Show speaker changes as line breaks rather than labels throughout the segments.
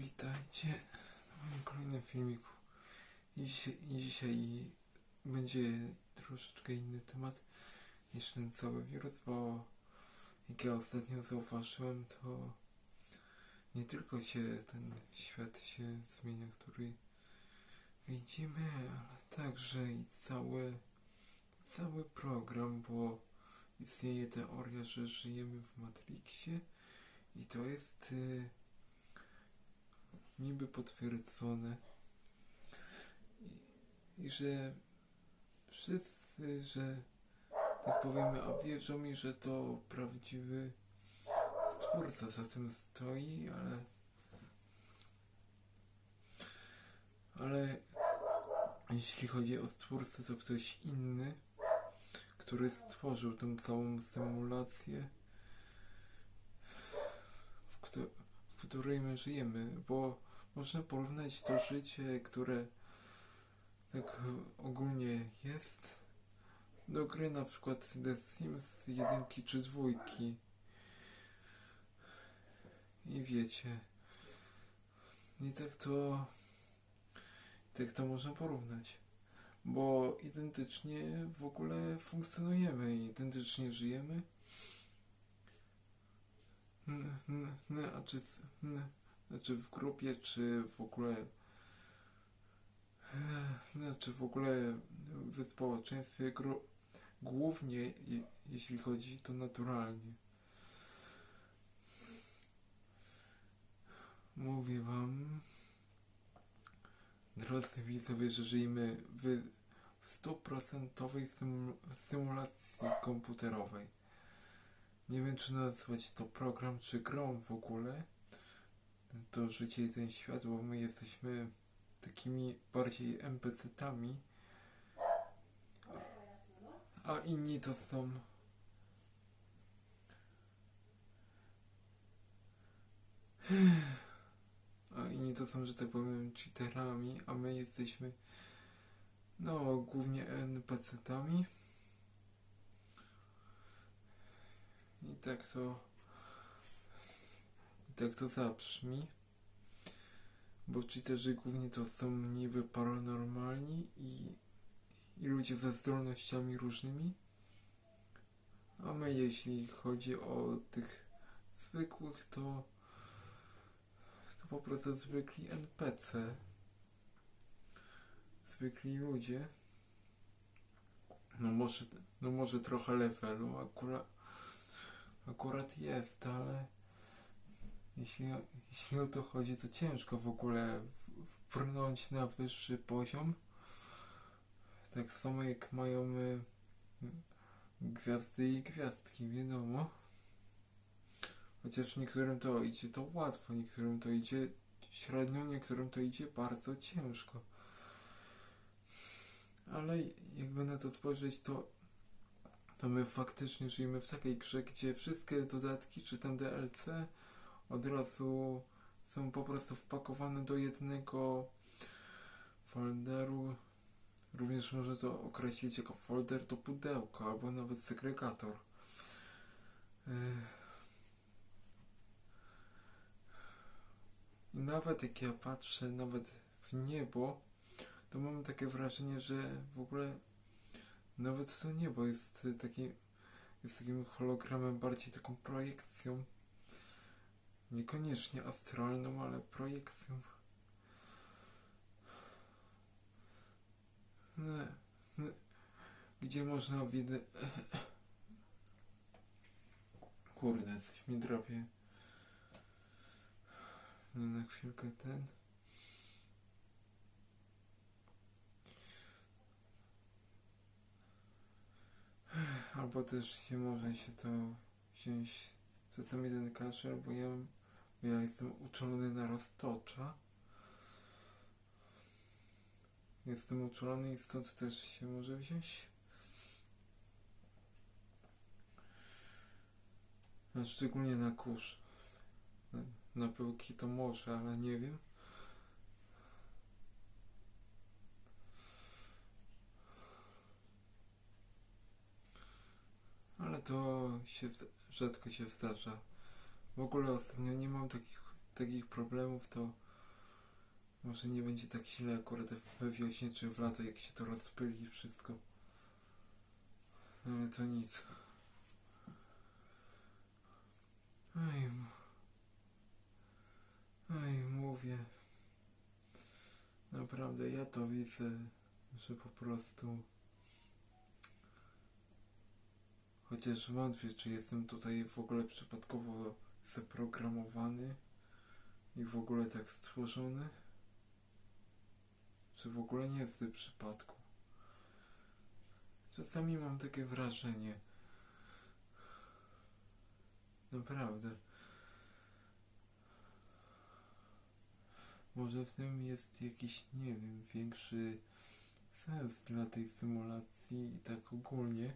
Witajcie na moim kolejnym filmiku. I dzisiaj będzie troszeczkę inny temat niż ten cały wirus, bo jak ja ostatnio zauważyłem, to nie tylko się ten świat się zmienia, który widzimy, ale także i cały, cały program, bo istnieje teoria, że żyjemy w Matrixie i to jest y, niby potwierdzone. I, i że wszyscy, że tak powiemy, a wierzą mi, że to prawdziwy stwórca za tym stoi, ale ale jeśli chodzi o stwórcę, to ktoś inny, który stworzył tę całą symulację, w, w której my żyjemy, bo można porównać to życie, które tak ogólnie jest, do gry na przykład The Sims jedynki czy dwójki. I wiecie, i tak to, tak to można porównać. Bo identycznie w ogóle funkcjonujemy, identycznie żyjemy. N, n, n, a czy, n, znaczy w grupie, czy w ogóle znaczy w ogóle w społeczeństwie gru, głównie je, jeśli chodzi to naturalnie. Mówię wam, drodzy widzowie, że żyjemy w stuprocentowej symu- symulacji komputerowej. Nie wiem, czy nazwać to program, czy grą w ogóle. To życie i ten świat, bo my jesteśmy takimi bardziej NPC-tami, a, a inni to są a inni to są, że tak powiem, cheaterami, a my jesteśmy no, głównie NPC-tami. I tak to tak to zabrzmi. Bo cheaterzy głównie to są niby paranormalni i, i ludzie ze zdolnościami różnymi. A my, jeśli chodzi o tych zwykłych, to, to po prostu zwykli NPC. Zwykli ludzie. No może, no może trochę levelu akurat jest, ale jeśli, jeśli o to chodzi, to ciężko w ogóle w- wpłynąć na wyższy poziom. Tak samo jak mają y, gwiazdy i gwiazdki, wiadomo. Chociaż niektórym to idzie to łatwo, niektórym to idzie średnio, niektórym to idzie bardzo ciężko. Ale jakby na to spojrzeć, to, to my faktycznie żyjemy w takiej grze, gdzie wszystkie dodatki, czy tam DLC od razu są po prostu wpakowane do jednego folderu. Również można to określić jako folder do pudełka albo nawet segregator. I nawet jak ja patrzę nawet w niebo, to mam takie wrażenie, że w ogóle nawet to niebo jest y, taki, jest takim hologramem, bardziej taką projekcją. Niekoniecznie astralną, ale projekcją. Gdzie można widać... Kurde, coś mi drapie. No na chwilkę ten. Albo też się może się to wziąć czasem jeden kaszel, bo ja, bo ja jestem uczulony na roztocza. Jestem uczulony i stąd też się może wziąć. A szczególnie na kurz. Na, pyłki to może, ale nie wiem. Ale to się rzadko się zdarza. W ogóle ostatnio nie mam takich, takich problemów, to Może nie będzie tak źle akurat we wiośnie czy w lato, jak się to rozpyli wszystko. Ale to nic. Ej, ej, mówię. Naprawdę, ja to widzę, że po prostu. Chociaż wątpię, czy jestem tutaj w ogóle przypadkowo zaprogramowany i w ogóle tak stworzony. Czy w ogóle nie jest w przypadku. Czasami mam takie wrażenie. Naprawdę. Może w tym jest jakiś, nie wiem, większy sens dla tej symulacji i tak ogólnie.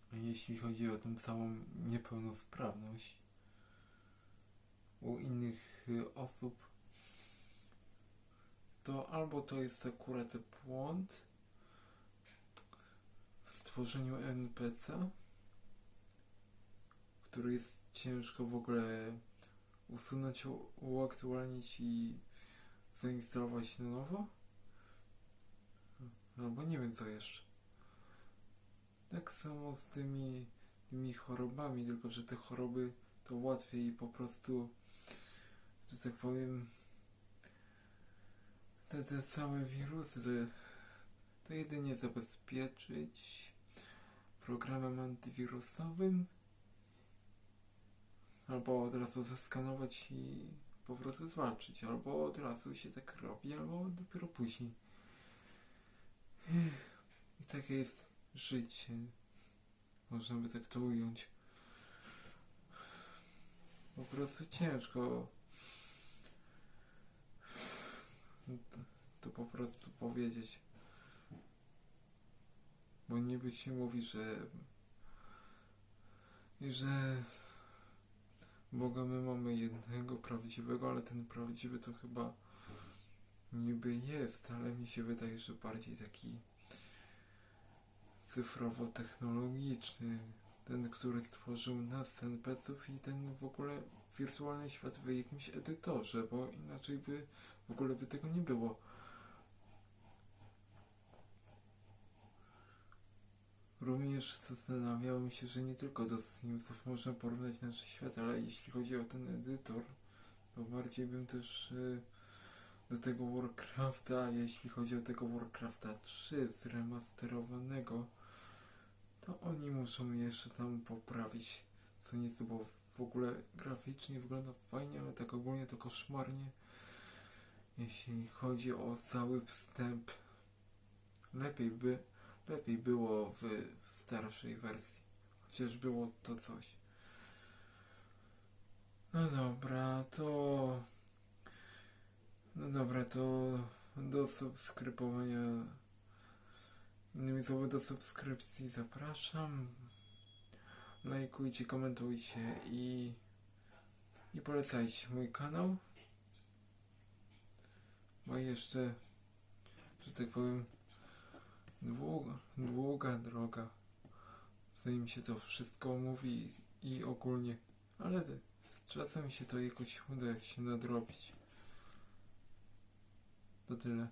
A jeśli chodzi o tą całą niepełnosprawność u innych y, osób, to albo to jest akurat błąd w stworzeniu NPC, który jest ciężko w ogóle usunąć, uaktualnić i zainstalować na nowo. Albo nie wiem co jeszcze. Tak samo z tymi, tymi chorobami, tylko że te choroby to łatwiej po prostu, że tak powiem, te, te całe wirusy, że to jedynie zabezpieczyć programem antywirusowym albo od razu zeskanować i po prostu zwalczyć, albo od razu się tak robi, albo dopiero później. I takie jest życie. Można by tak to ująć. Po prostu ciężko to, to po prostu powiedzieć. Bo niby się mówi, że że Boga my mamy jednego prawdziwego, ale ten prawdziwy to chyba niby jest, ale mi się wydaje, że bardziej taki cyfrowo-technologiczny. Ten, który stworzył nas, NPC-ów i ten w ogóle wirtualny świat w jakimś edytorze, bo inaczej by w ogóle by tego nie było. Również zastanawiałem się, że nie tylko do Simsów można porównać nasz świat, ale jeśli chodzi o ten edytor, to bardziej bym też y, do tego Warcrafta, jeśli chodzi o tego Warcrafta 3 zremasterowanego, to oni muszą jeszcze tam poprawić co nieco, bo w ogóle graficznie wygląda fajnie, ale tak ogólnie to koszmarnie. Jeśli chodzi o cały wstęp, lepiej by, lepiej było w starszej wersji, chociaż było to coś. No dobra, to... No dobra, to do subskrybowania Słowy do subskrypcji zapraszam. Lajkujcie, komentujcie i, i polecajcie mój kanał. Bo jeszcze, że tak powiem, długa, długa droga, zanim się to wszystko mówi i ogólnie, ale z czasem się to jakoś uda się nadrobić. To tyle.